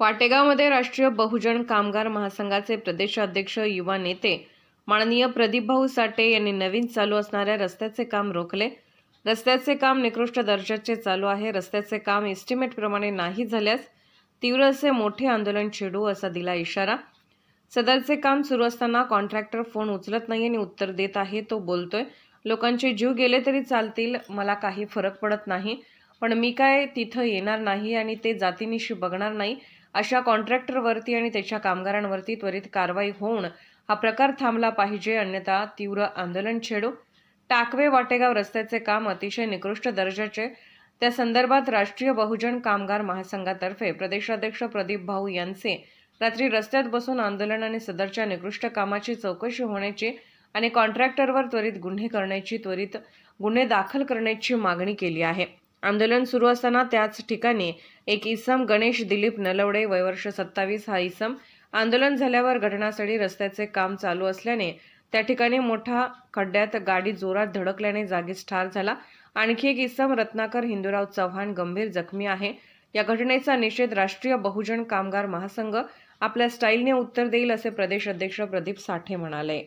वाटेगावमध्ये राष्ट्रीय बहुजन कामगार महासंघाचे प्रदेशाध्यक्ष युवा नेते माननीय प्रदीपभाऊ साठे यांनी नवीन चालू असणाऱ्या रस्त्याचे काम रोखले. रस्त्याचे काम निकृष्ट दर्जाचे चालू आहे. रस्त्याचे काम एस्टिमेटप्रमाणे नाही झाल्यास तीव्र असे मोठे आंदोलन छेडू असा दिला इशारा. सदरचे काम सुरू असताना कॉन्ट्रॅक्टर फोन उचलत नाही आणि उत्तर देत आहे तो बोलतोय लोकांचे जीव गेले तरी चालतील मला काही फरक पडत नाही पण मी काय तिथं येणार नाही आणि ते जातीनिशी बघणार नाही अशा कॉन्ट्रॅक्टरवरती आणि त्याच्या कामगारांवरती त्वरित कारवाई होऊन हा प्रकार थांबला पाहिजे अन्यथा तीव्र आंदोलन छेडू. टाकवे वाटेगाव रस्त्याचे काम अतिशय निकृष्ट दर्जाचे त्या संदर्भात राष्ट्रीय बहुजन कामगार महासंघातर्फे प्रदेशाध्यक्ष प्रदीप भाऊ यांचे रात्री रस्त्यात बसून आंदोलन आणि सदरच्या निकृष्ट कामाची चौकशी होण्याची आणि कॉन्ट्रॅक्टरवर त्वरित गुन्हे करण्याची त्वरित गुन्हे दाखल करण्याची मागणी केली आहे. आंदोलन सुरू असताना त्याच ठिकाणी एक इसम गणेश दिलीप नलवडे वयवर्ष सत्तावीस हा इसम आंदोलन झाल्यावर घटनास्थळी रस्त्याचे काम चालू असल्याने त्या ठिकाणी मोठा खड्ड्यात गाडी जोरात धडकल्याने जागीच ठार झाला. आणखी एक इसम रत्नाकर हिंदूराव चव्हाण गंभीर जखमी आहे. या घटनेचा निषेध राष्ट्रीय बहुजन कामगार महासंघ आपल्या स्टाईलने उत्तर देईल असे प्रदेश अध्यक्ष प्रदीप साठे म्हणाले.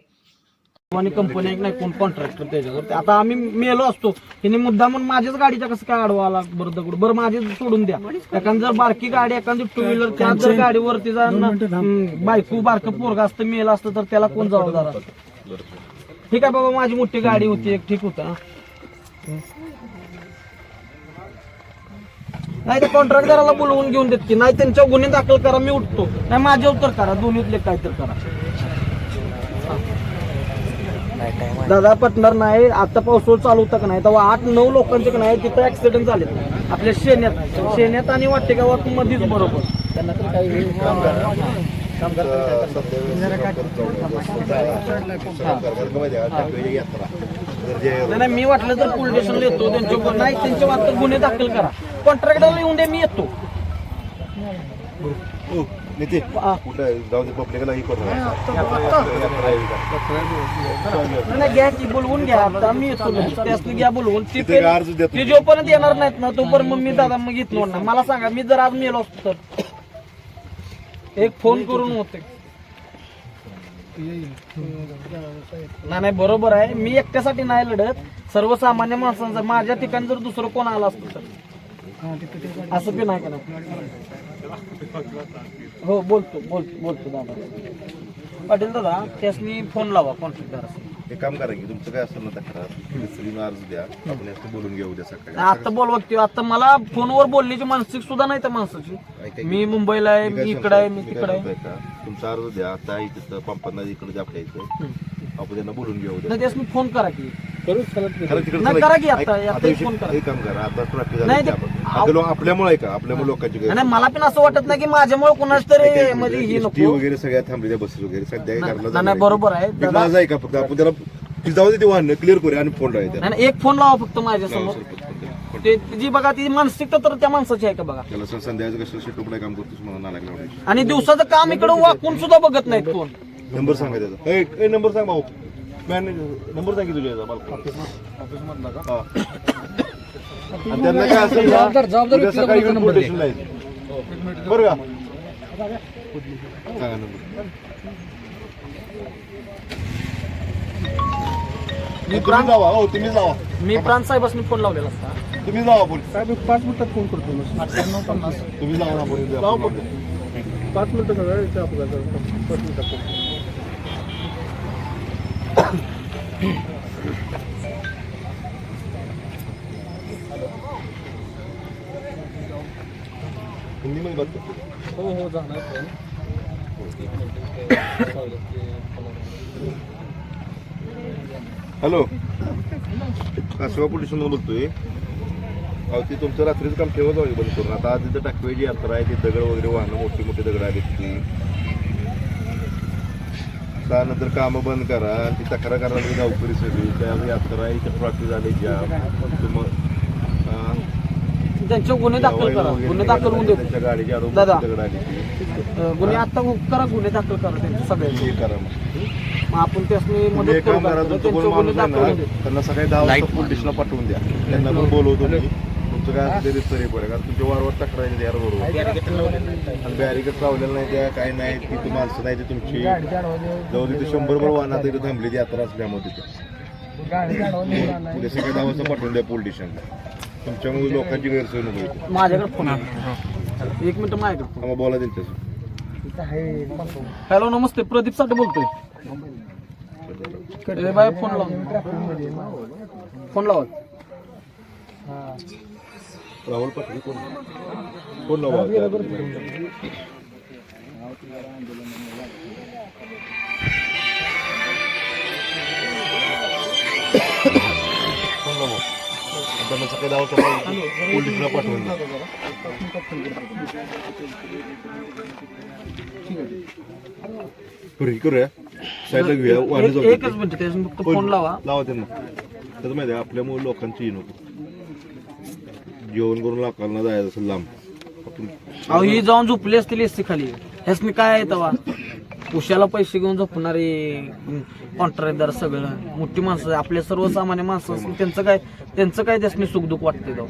आणि कंपनी एक नाही कोण कॉन्ट्रॅक्टर त्याच्यावर आता आम्ही मेलो असतो. हिने मुद्दा म्हणून माझ्याच गाडीच्या कसं काय अडवा आला? बरं दगड. बरं माझे सोडून द्या. एखादी जर बारकी गाडी एखादी टू व्हीलर त्या जर गाडीवरती जर हम्म, बायको बारकं पोरगा असतं मेलं असतं तर त्याला कोण जबाबदार? असतं ठीक आहे बाबा माझी मोठी गाडी होती एक ठीक होता नाही तर कॉन्ट्रॅक्टराला बोलवून घेऊन देत की नाही त्यांच्या गुन्हे दाखल करा मी उठतो. नाही माझे उत्तर करा दोन्हीतले काय तर करा. दादा पटणार नाही आता पावसाळा चालू होता का नाही? तेव्हा आठ नऊ लोकांचे का नाही तिथं ऍक्सिडेंट झाले आपल्या शेण्यात शेण्यात आणि वाटे गावात मध्येच बरोबर. त्यांना तर काही नाही नाही, मी वाटलं तर पोलीस स्टेशनला येतो त्यांच्या नाही त्यांच्या वाटतं गुन्हे दाखल करा. कॉन्ट्रॅक्टरला येऊन दे मी येतो. निती हा. कुठं जाऊ दे पब्लिकला ही करू. नाही, नाही घ्या की बोलवून घ्या. आता मी येतो लगेच. त्यासनी घ्या बोलवून. ती तिथे काय अर्ज देत ते जोपर्यंत येणार नाहीत ना तोपर्यंत मग मी दादा मग घेतलो ना मला सांगा मी जर आज मेलो असतो तर? एक फोन करून होते. नाही नाही बरोबर आहे. मी एकट्यासाठी नाही लढत. सर्वसामान्य माणसांचा माझ्या ठिकाणी जर दुसरं कोण आलं असतं तर? असं बी नाही का हो बोलतो बोलतो बोलतो दादा. पाटील दादा त्यासनी फोन लावा कॉन्ट्रॅक्टर हे काम करा की तुमचं काय असेल ना तक्रार अर्ज द्या. आपण याचं बोलून घेऊ द्या सकाळी. आता बोलवा की आता मला फोनवर बोलण्याची मानसिक सुद्धा नाही त्या माणसाची. मी मुंबईला आहे मी इकडे आहे मी तिकडे आहे? तुमचा अर्ज द्या आता तिथं पंपांना इकडे आपल्या इथं. आपण त्यांना बोलून घेऊ द्या नाही त्यासनी फोन करा की. चला करा की. आता, एक फोन करा. एक काम करा आता ट्रॅफिक नाही, आपल्यामुळे आहे का? आपल्यामुळे लोकांची गैर- आणि मला पण असं वाटत नाही की माझ्यामुळे कुणाच तरी म्हणजे ही ST नको. वगैरे सगळ्या थांबलेल्या बसेस वगैरे. सध्या नाही, घरला नाही, बरोबर आहे. दादा- माझा आहे का फक्त? आपण त्याला ती जाऊ दे ते वाहन क्लिअर करूया आणि फोन राहते आणि एक फोन लावा फक्त माझ्यासमोर. ते जी बघा ती मानसिकता तर त्या माणसाची आहे का बघा? त्याला सर संध्याकाळचं कसं शेटोपला काम करतोस नालायक लावायची आणि दिवसाचं काम इकडे वाकून सुद्धा बघत नाहीत कोण. नंबर सांगा त्याचा. ए, ए, नंबर सांग भाऊ. मॅनेजर नंबर सांग की तुझ्या याचा, मला. हा. आणि त्यांना काय असेल ना, उद्या सकाळी येऊन पोलीस स्टेशनला यायचं. बरं का? सांगा नंबर. तुम्ही जावा हो तुम्ही जावा. मी प्रांत साहेबांनी फोन लावलेला असता. तुम्ही जावा पोलीस साहेब पाच मिनिटात फोन करतो तुम्ही जावा ना पोलीस पाच मिनिटं सगळं इथे अपघात पाच मिनिटात बात करतो हो हो जाणार पण. हॅलो. कासवा पोलीस स्टेशनला बोलतोय अहो ती तुमचं रात्रीचं काम ठेवा जाऊ बंद करून आता आज तिथं टाकवेची यात्रा आहे ती दगड वगैरे वाहनं मोठी मोठी दगड आहेत ती. त्यानंतर कामं बंद करा ती तक्रार करायला गावकरी सगळी. त्या यात्रा आहे इथं ट्रॉफी झाली जाम मग त्यांचे गुन्हे दाखल करा. गुन्हे दाखल होऊन देतो. त्यांच्या गाडीची दादा. दगड आली ती. गुन्हे आता करा गुन्हे दाखल करा त्यांचे सगळे हे करा मग. मग आपण त्यासनी मदत करू का? त्यांचे गुन्हे. त्यांना सकाळी दहा वाजता पोलीस स्टेशनला पाठवून द्या. त्यांना पण बोलवतो मी. तुमचं काय असेल ते रिस्तर पडेल कारण तुमच्या वारंवार तक्रार आहे यार बरोबर. आणि बॅरिकेड लावलेलं नाही त्या काय नाही ती ती माणसं नाही ती तुमची. जवळ तिथे शंभर भर वाहनात इथे थांबली ती यात्रा असल्यामुळे तिथे उद्या सकाळी दहा वाजता पाठवून द्या पोलीस स्टेशनला. तुमच्यामुळे लोकांची गैरसोय नको इथे. माझ्याकडे फोन आहे एक मिनिट माझ्याकडे phone. आम्हाला बोला हॅलो नमस्ते. प्रदीप साठे बोलतोय. ए बाय फोन लावा. फोन लावा. राहुल पाटील कोण कोण लावा. त्यांना सकाळी वाजता पोलीसला पाठवून द्या करूया. साईडला घेऊया. वाढी एक- जाऊ एकच मिनिट त्याच्यात फक्त फोन लावा. लावा त्यांना. त्याचं माहिती आहे आपल्यामुळे लोकांची नको. जेवण करून लोकांना जायचं असेल लांब. आपण अहो ही जाऊन झोपली असतील एसटी खाली. ह्यासनी काय आहे तवा? उशाला पैसे घेऊन झोपणारे कॉन्ट्रॅक्टदार सगळं. मोठी माणसं आपल्या सर्वसामान्य माणसं असतील त्यांचं काय त्यांचं काय त्यासनी सुखदुःख वाटते जाऊ.